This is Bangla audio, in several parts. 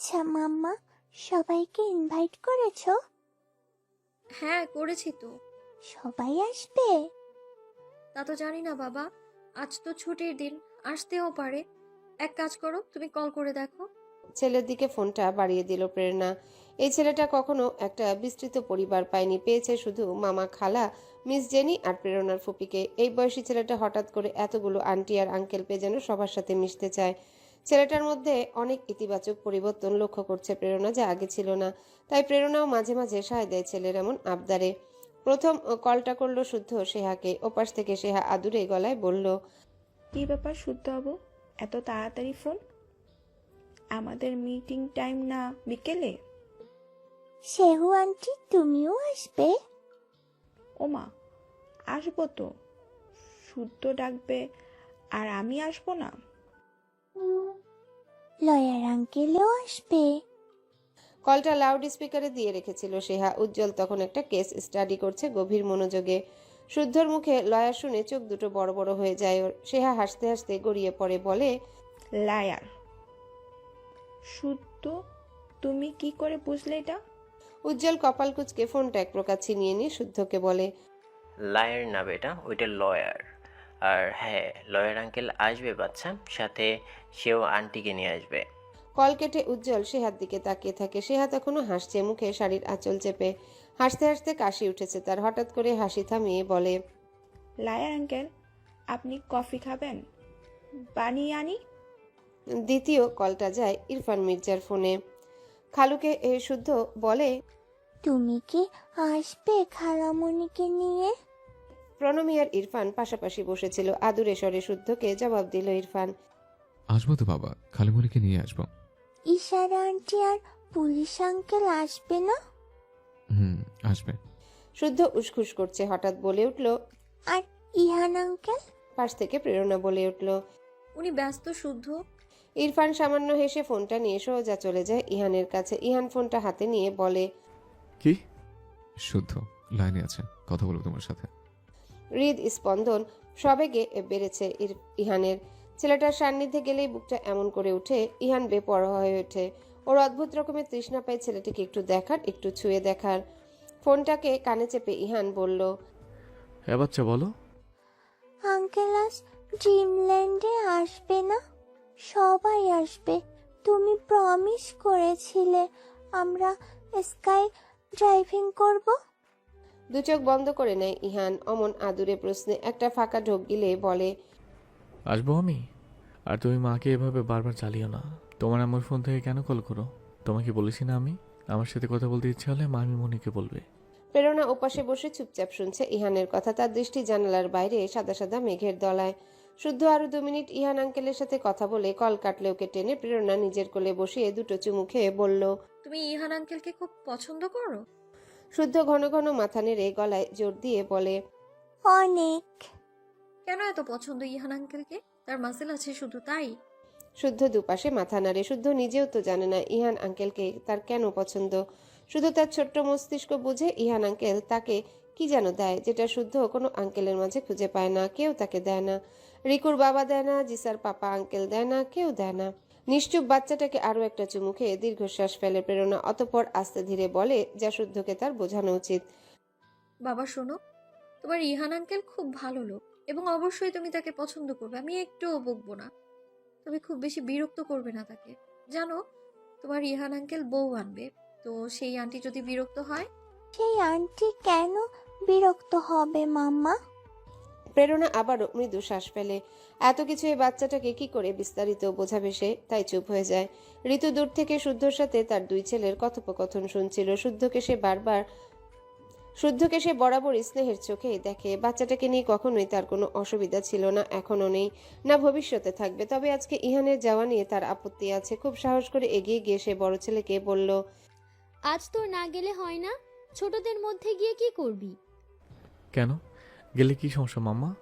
আচ্ছা মাম্মা সবাইকে ইনভাইট করেছ? হ্যাঁ করেছি তো। সবাই আসবে? তা তো জানি না বাবা আজ তো ছুটির দিন আসতেও পারে। এক কাজ করো তুমি কল করে দেখো। ছেলের দিকে ফোনটা বাড়িয়ে দিল প্রেরণা। এই ছেলেটা কখনো একটা বিস্তৃত পরিবার পায়নি পেয়েছে শুধু মামা খালা মিস জেনি আর প্রেরণার ফুপিকে। এই বয়সী ছেলেটা হঠাৎ করে এতগুলো আন্টি আর আঙ্কেল পেয়ে যেন সবার সাথে মিশতে চায়। ছেলেটার মধ্যে অনেক ইতিবাচক পরিবর্তন লক্ষ্য করছে প্রেরণা যা আগে ছিল না। তাই প্রেরণাও মাঝে মাঝে সায় দেয় ছেলের এমন আবদারে। প্রথম কলটা করল শুদ্ধ সেহাকে ওপাশ থেকে সেহা আদুরে গলায় বলল কী ব্যাপার শুদ্ধ হব এত তাড়াতাড়ি ফোন? আমাদের মিটিং টাইম না বিকেলে? সেহু আন্টি তুমিও আসবে? ওমা আসব তো। শুদ্ধ ডাকবে আর আমি আসব না? লয়ার আঙ্কেলও আসবে। কলটা লাউড স্পিকারে দিয়ে রেখেছিল সেহা। উজ্জ্বল তখন একটা কেস স্টাডি করছে গভীর মনোযোগে। শুদ্ধর মুখে লয়া শুনে চোখ দুটো বড় বড় হয়ে যায় ওর। সেহা হাসতে হাসতে গড়িয়ে পড়ে বলে লায়ার শুদ্ধ তুমি কি করে বুঝলে এটা? উজ্জ্বল কপাল কুচকে ফোনটা এক প্রকার ছিনিয়ে নিয়ে শুদ্ধকে বলে লায়ার না বেটা ওইটা লয়ার। আর হ্যাঁ লয়ার আঙ্কেল আসবে বাচ্চা। সাথে সেও আন্টিকে নিয়ে আসবে। কল কেটে উজ্জ্বল সেহার দিকে তাকিয়ে থাকে। সেহা তখনও হাসছে মুখে শাড়ির আঁচল চেপে। হাসতে হাসতে কাশি উঠেছে তার। হঠাৎ করে হাসি থামিয়ে বলে লায়ার আঙ্কেল আপনি কফি খাবেন? বানিয়ে আনি। দ্বিতীয় কলটা যায় ইরফান মির্জার ফোনে। খালুকে এ শুদ্ধ বলে তুমি কি আসবে খালামণিকে নিয়ে? প্রণমী আর ইরফান পাশাপাশি বসেছিল আদুরে স্বরে শুদ্ধকে জবাব দিল ইরফান। আসব তো বাবা খালিমুলিকে নিয়ে আসব। ইশারা আন্টি আর পুলিশ আঙ্কেল আসবে না? হুম আসবে। শুদ্ধ উসখুস করছে হঠাৎ বলে উঠল আর ইহান আঙ্কেল? পাশ থেকে প্রেরণা বলে উঠল উনি ব্যস্ত শুদ্ধ। ইরফান সামান্য হেসে ফোনটা নিয়ে সোজা চলে যায় ইহানের কাছে। ইহান ফোনটা হাতে নিয়ে বলে কি? শুদ্ধ লাইনে আছে কথা বলব তোমার সাথে। হৃদ স্পন্দন সবেগে বেড়েছে ইর- ইহানের। ছেলেটার সান্নিধ্যে গেলেই বুকটা এমন করে উঠে ইহান বেপরোয়া হয়ে ওঠে। ওর অদ্ভুত রকমের তৃষ্ণা পায় ছেলেটিকে একটু দেখার একটু ছুঁয়ে দেখার। ফোনটাকে কানে চেপে ইহান বলল হ্যাঁ বাচ্চা বলো। আঙ্কেল আজ ড্রিমল্যান্ডে আসবে না? সবাই আসবে। তুমি প্রমিস করেছিলে আমরা স্কাই ড্রাইভিং করব? দু চোখ বন্ধ করে নেয় ইহান। অমন আদুরে প্রশ্নে একটা ফাঁকা ঢোক গিলে বলে আসব আমি? আর তুমি মাকে এভাবে বারবার চালিও না। তোমার আমার ফোন থেকে কেন কল করো? তোমাকে বলেছি না আমি? আমার সাথে কথা বলতে ইচ্ছে হলে মামি মনিকে বলবে। প্রেরণা ওপাশে বসে চুপচাপ শুনছে ইহানের কথা। তার দৃষ্টি জানালার বাইরে সাদা সাদা মেঘের দলায়। শুদ্ধ আরও দু মিনিট ইহান আঙ্কেলের সাথে কথা বলে কল কাটলে ওকে টেনে প্রেরণা নিজের কোলে বসিয়ে দুটো চুমু খেয়ে বলল তুমি ইহান আঙ্কেলকে খুব পছন্দ করো? শুদ্ধ ঘন ঘন মাথা নেড়ে গলায় জোর দিয়ে বলে অনেক। কেন এত পছন্দ ইহান আঙ্কেলকে? তার মাসেল আছে শুধু তাই। শুদ্ধ দুপাশে মাথা নাড়ে। শুদ্ধ নিজেও তো জানে না ইহান আঙ্কেলকে তার কেন পছন্দ। শুধু তার ছোট্ট মস্তিষ্ক বুঝে ইহান আঙ্কেল তাকে কি যেন দেয় যেটা শুদ্ধ কোনো আঙ্কেলের মাঝে খুঁজে পায় না কেউ তাকে দেয় না। রিকুর বাবা দেয় না জিসার পাপা আঙ্কেল দেয় না কেউ দেয় না। নিশ্চুপ বাচ্চাটাকে আরও একটা চুমু খেয়ে দীর্ঘশ্বাস ফেলে প্রেরণা অতপর আস্তে ধীরে বলে যা শুদ্ধকে তার বোঝানো উচিত। বাবা শোনো তোমার ইহান আঙ্কেল খুব ভালো লোক এবং অবশ্যই তুমি তাকে পছন্দ করবে আমি একটুও বকবো না। তুমি খুব বেশি বিরক্ত করবে না তাকে। জানো তোমার ইহান আঙ্কেল বউ আনবে তো সেই আন্টি যদি বিরক্ত হয়? সেই আন্টি কেন বিরক্ত হবে মাম্মা? প্রেরণা আবারও মৃদু শ্বাস ফেলে। এত কিছু এই বাচ্চাটাকে কি করে বিস্তারিত বোঝাবে সে? তাই চুপ হয়ে যায়। ঋতু দূর থেকে শুদ্ধর সাথে তার দুই ছেলের কথোপকথন শুনছিল। শুদ্ধকে সে বারবার শুদ্ধকে সে বরাবরই স্নেহের চোখে দেখে। বাচ্চাটাকে নিয়ে কখনোই তার কোনো অসুবিধা ছিল না এখনও নেই। না ভবিষ্যতে থাকবে। তবে আজকে ইহানের যাওয়া নিয়ে তার আপত্তি আছে। খুব সাহস করে এগিয়ে গিয়ে সে বড় ছেলেকে বলল আজ তোর না গেলে হয় না? ছোটদের মধ্যে গিয়ে কি করবি? কেন? গেলে কি সমস্যা মাম্মা?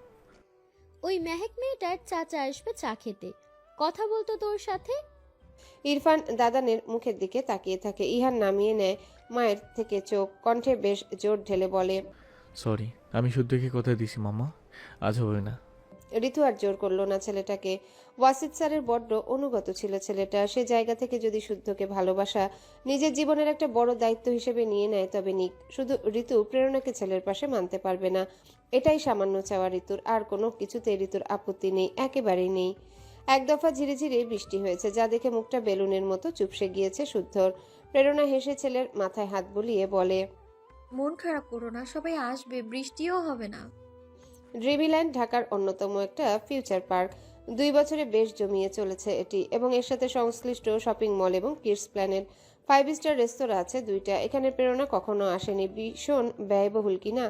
ওই মেহেক মেয়েটার চাচা আসবে চা খেতে। কথা বলতো তোর সাথে? ইরফান দাদানের মুখের দিকে তাকিয়ে থাকে। ইহার নামিয়ে নেয় মায়ের থেকে চোখ। কণ্ঠে বেশ জোর ঢেলে বলে সরি আমি শুদ্ধকে কথা দিছি মাম্মা? আজ হবে না। ঋতু আর জোর করল না ছেলেটাকে। ওয়াসিদ স্যারের বড্ড অনুগত ছিল ছেলেটা। সে জায়গা থেকে যদি শুদ্ধকে ভালোবাসা নিজের জীবনের একটা বড় দায়িত্ব হিসেবে নিয়ে নেয় তবে নিক শুধু ঋতু প্রেরণাকে ছেলের পাশে মানতে পারবে না। এটাই সামান্য চাওয়া ঋতুর আর কোনো কিছুতে ঋতুর আপত্তি নেই একেবারেই নেই। এক দফা ধীরে ধীরে বৃষ্টি হয়েছে যা দেখে মুখটা বেলুনের মতো চুপসে গিয়েছে শুদ্ধর। প্রেরণা হেসে ছেলের মাথায় হাত বুলিয়ে বলে মন খারাপ করো না সবাই আসবে বৃষ্টিও হবে না। ড্রিভিল্যান্ড ঢাকার অন্যতম একটা ফিউচার পার্ক। দুই বছরে বেশ জমিয়ে চলেছে এটি এবং এর সাথে সংশ্লিষ্ট শপিং মল এবং কিডস প্ল্যানেট। ফাইভ স্টার রেস্তোরাঁ আছে দুইটা। এখানে প্রেরণা কখনো আসেনি। ভীষণ ব্যয়বহুল কিনা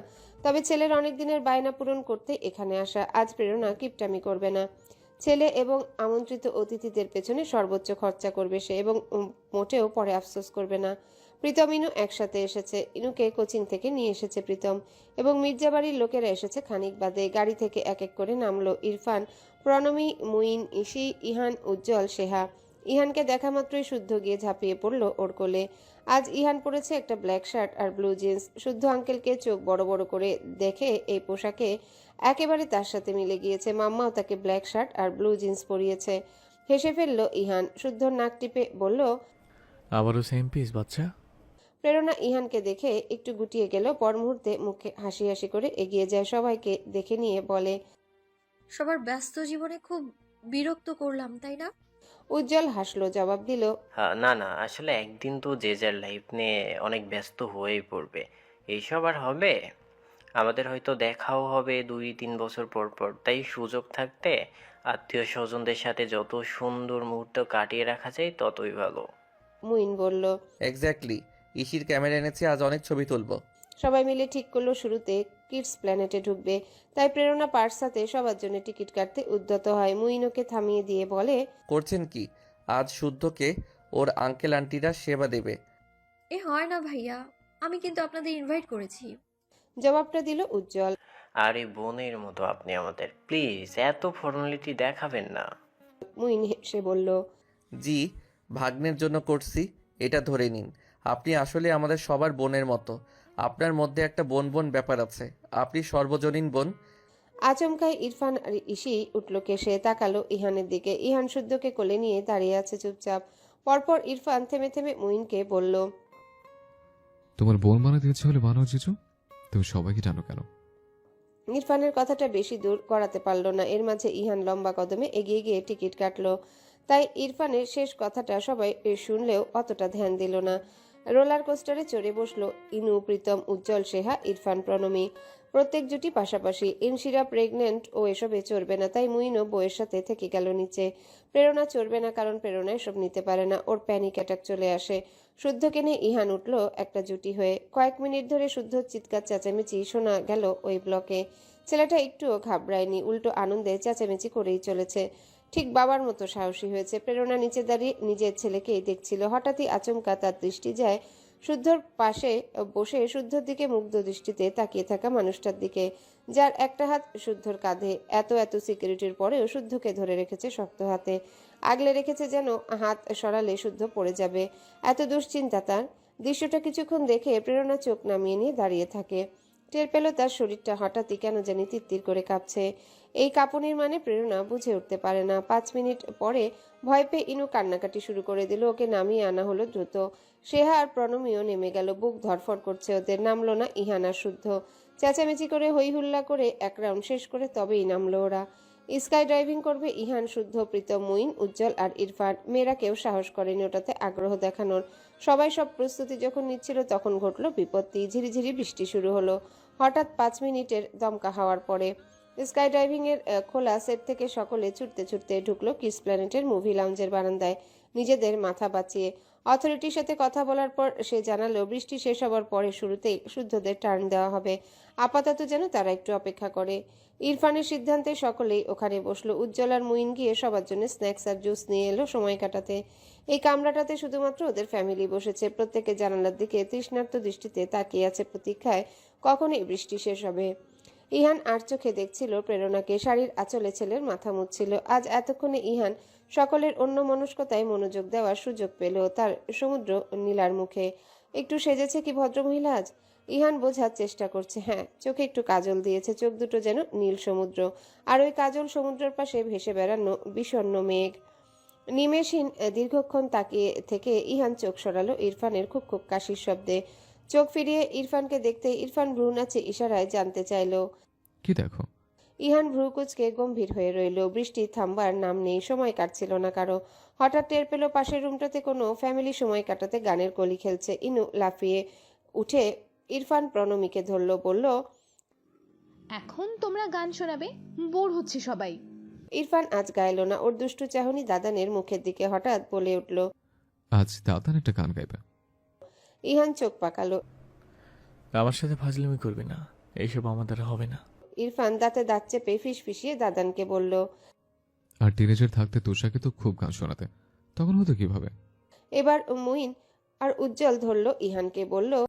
তবে ছেলের অনেক দিনের বায়না পূরণ করতে এখানে আসা আজ প্রেরণা কিপটামি করবে না। ছেলে এবং আমন্ত্রিত অতিথিদের পেছনে সর্বোচ্চ খরচা করবে সে এবং মোটেও পরে আফসোস করবে না। প্রীতম ইনু একসাথে এসেছে। ইনুকে কোচিং থেকে নিয়ে এসেছে প্রীতম এবং মির্জাবাড়ির লোকেরা এসেছে খানিক বাদে। গাড়ি থেকে এক এক করে নামলো ইরফান, প্রণমী, মুইন ইসি ইহান, উজ্জ্বল, সেহা। ইহানকে দেখা মাত্রই শুদ্ধ গিয়ে ঝাঁপিয়ে পড়ল ওর কোলে। আজ ইহান পরেছে একটা ব্ল্যাক শার্ট আর ব্লু জিন্স। শুদ্ধ আঙ্কেলকে চোখ বড় বড় করে দেখে এই পোশাকে একেবারে তার সাথে মিলে গিয়েছে। মাম্মাও তাকে ব্ল্যাক শার্ট আর ব্লু জিন্স পরিয়েছে। হেসে ফেলল ইহান। শুদ্ধ নাক টিপে বলল, আবারও সেম পিস বাচ্চা। প্রেরণা ইহানকে দেখে একটু গুটিয়ে গেল পর মুহূর্তে মুখে হাসি হাসি করে এগিয়ে যায় সবাইকে দেখে নিয়ে বলে সবার ব্যস্ত জীবনে খুব বিরক্ত করলাম তাই না? উজ্জ্বল হাসলো জবাব দিল হ্যাঁ, না না আসলে একদিন তো যে যার লাইফ নিয়ে অনেক ব্যস্ত হয়েই পড়বে। এইসব আর হবে? আমাদের হয়তো দেখাও হবে দুই তিন বছর পর পর তাই সুযোগ থাকতে আত্মীয় স্বজনদের সাথে যত সুন্দর মুহূর্ত কাটিয়ে রাখা যায় ততই ভালো। মুইন বলল এক্স্যাক্টলি ইসির ক্যামেরা এনেছি আজ অনেক ছবি তুলবো। সবাই মিলে ঠিক করল শুরুতে কিডস প্ল্যানেটে ঢুকবে। তাই প্রেরণা পার্সাতে সবার জন্য টিকিট কাটতে উদ্যত হয়। মুইনকে থামিয়ে দিয়ে বলে করছেন কি? আজ শুদ্ধকে ওর আঙ্কেল আন্টিরা সেবা দেবে। এ হয় না ভাইয়া আমি কিন্তু আপনাদের ইনভাইট করেছি। জবাবটা দিল উজ্জ্বল। আরে বোনের মতো আপনি আমাদের প্লিজ এত ফর্মালিটি দেখাবেন না। মুইন হেসে বলল জি ভাগ্নের জন্য করছি এটা ধরে নিন। আপনি আসলে আমাদের সবার বোনের মতো। আপনার মধ্যে একটা বোন বোন ব্যাপার আছে। আপনি সর্বজনীন বোন। আচমকাই ইরফান আর ইসি উঠল কেসে তাকালো ইহানের দিকে। ইহান শুদ্ধকে কোলে নিয়ে দাঁড়িয়ে আছে চুপচাপ। পরপর ইরফান থেমে থেমে মুইনকে বলল তোমার বোন বানাতে ইচ্ছে হলে বানাও জিজু। তুমি সবাইকে জানো কেন? ইরফানের কথাটা বেশি দূর করাতে পারল না। এর মাঝে ইহান লম্বা কদমে এগিয়ে গিয়ে টিকিট কাটলো। তাই ইরফানের শেষ কথাটা সবাই শুনলেও অতটা ধ্যান দিল না। রোলার কোস্টারে চড়ে বসল ইনু, প্রীতম, উজ্জ্বল, সেহা, ইরফান, প্রণমী। প্রত্যেক জুটি পাশাপাশি ইনশিরা প্রেগনেন্ট ও এসবে চড়বে না, তাই মুইনও বইয়ের সাথে থেকে গেল নিচে। প্রেরণা চড়বে না, কারণ প্রেরণা এসব নিতে পারে না, ওর প্যানিক অ্যাটাক চলে আসে। শুদ্ধ কেনে ইহান উঠল একটা জুটি হয়ে। কয়েক মিনিট ধরে শুদ্ধ চিৎকার চেঁচামেচি শোনা গেল ওই ব্লকে। ছেলেটা একটুও ঘাবড়ায়নি, উল্টো আনন্দে চেঁচামেচি করেই চলেছে। ঠিক বাবার মতো সাহসী হয়েছে। প্রেরণা নিচে দাঁড়িয়ে নিজের ছেলেকেই দেখছিল। হঠাৎই আচমকা তার দৃষ্টি যায় শুদ্ধর পাশে বসে শুদ্ধর দিকে মুগ্ধ দৃষ্টিতে তাকিয়ে থাকা মানুষটার দিকে। যার একটা হাত শুদ্ধর কাঁধে। এত এত সিকিউরিটির পরেও শুদ্ধকে ধরে রেখেছে শক্ত হাতে। আগলে রেখেছে যেন হাত সরালে শুদ্ধ পড়ে যাবে। এত দুশ্চিন্তা তার। দৃশ্যটা কিছুক্ষণ দেখে প্রেরণা চোখ নামিয়ে নিয়ে দাঁড়িয়ে থাকে। টের পেল তার শরীরটা হঠাৎই কেন জানি তিত্তির করে কাঁপছে। এই কাঁপুনির মানে প্রেরণা বুঝে উঠতে পারে না। পাঁচ মিনিট পরে ভয় পেয়ে ইনু কান্নাকাটি শুরু করে দিল, ওকে নামিয়ে আনা হলো দ্রুত। সেহা আর প্রণমীয় নেমে গেল, বুক ধরফর করছে ওদের, নামলো না ইহানা শুদ্ধ। চেঁচামেচি করে হই হুল্লা করে এক রাউন্ড শেষ করে তবেই নামলো ওরা। স্কাই ড্রাইভিং করবে ইহান শুদ্ধ, প্রীতম, মুইন, উজ্জ্বল আর ইরফান। মেয়েরা কেউ সাহস করেনি ওটাতে আগ্রহ দেখানোর। সবাই সব প্রস্তুতি যখন নিচ্ছিল তখন ঘটলো বিপত্তি। ঝিরিঝিরি বৃষ্টি শুরু হলো। হঠাৎ পাঁচ মিনিটের দমকা হওয়ার পরে স্কাই ড্রাইভিং এর খোলা সেট থেকে সকলে ছুটতে ছুটতে ঢুকলো কিস প্ল্যানেটের মুভি লাউঞ্জের বারান্দায়। নিজেদের মাথা বাঁচিয়ে অথরিটির সাথে কথা বলার পর সে জানালো, বৃষ্টি শেষ হবার পরে শুরুতেই শুদ্ধদের টার্ন দেওয়া হবে। আপাতত যেন তারা একটু অপেক্ষা করে। ইরফানের সিদ্ধান্তে সকলেই ওখানে বসল। উজ্জ্বল আর মুইন গিয়ে সবার জন্য স্ন্যাক্স আর জুস নিয়ে এলো সময় কাটাতে। এই কামরাটাতে শুধুমাত্র ওদের ফ্যামিলি বসেছে। প্রত্যেকে জানালার দিকে তৃষ্ণার্ত দৃষ্টিতে তাকিয়ে আছে প্রতীক্ষায় কখন এই বৃষ্টি শেষ হবে। ইহান আর চোখে দেখছিল প্রেরণাকে। শাড়ির আঁচলে ছেলের মাথা মুছছিল। আজ এতক্ষণে ইহান সকলের অন্য মনস্কতায় মনোযোগ দেওয়ার সুযোগ পেল তার সমুদ্র নীলার মুখে। একটু সেজেছে কি ভদ্রমহিলা আজ? ইহান বোঝার চেষ্টা করছে। হ্যাঁ চোখে একটু কাজল দিয়েছে। চোখ দুটো যেন নীল সমুদ্র। আর ওই কাজল সমুদ্রের পাশে ভেসে বেড়ানো বিষণ্ণ মেঘ। নিমেষহীন দীর্ঘক্ষণ তাকিয়ে থেকে ইহান চোখ সরালো ইরফানের খুব খুব কাশির শব্দে। চোখ ফিরিয়ে ইরফানকে দেখতে ইরফান ভ্রু নাচে ইশারায় জানতে চাইলো। কি দেখো? ইহান ভ্রুকুচকে গম্ভীর হয়ে রইল। বৃষ্টি থামবার নাম নেই সময় কাটছিল না কারও। হঠাৎ টের পেল পাশের রুমটাতে কোনো ফ্যামিলি সময় কাটাতে গানের কলি খেলছে। ইনু লাফিয়ে উঠে ইরফান প্রণমীকে ধরল বলল এখন তোমরা গান শোনাবে? বোর হচ্ছে সবাই। ইরফান আজ গাইল না। ওর দুষ্টু চাহনি দাদানের মুখের দিকে হঠাৎ বলে উঠল আজ দাদান একটা গান গাইবে। ইহান চোখ পাকালো। আমার সাথে ফাজলামি করবে না এইসব আমার দ্বারা হবে না। ইরফান দাঁতে দাঁত চেপে ফিস ফিসিয়ে দাদানকে বলল আর টিনেজার থাকতে তোষাকে তো খুব গান শোনাতে তখন হতো কীভাবে? এবার মুইন আর উজ্জ্বল ধরল ইহানকে বলল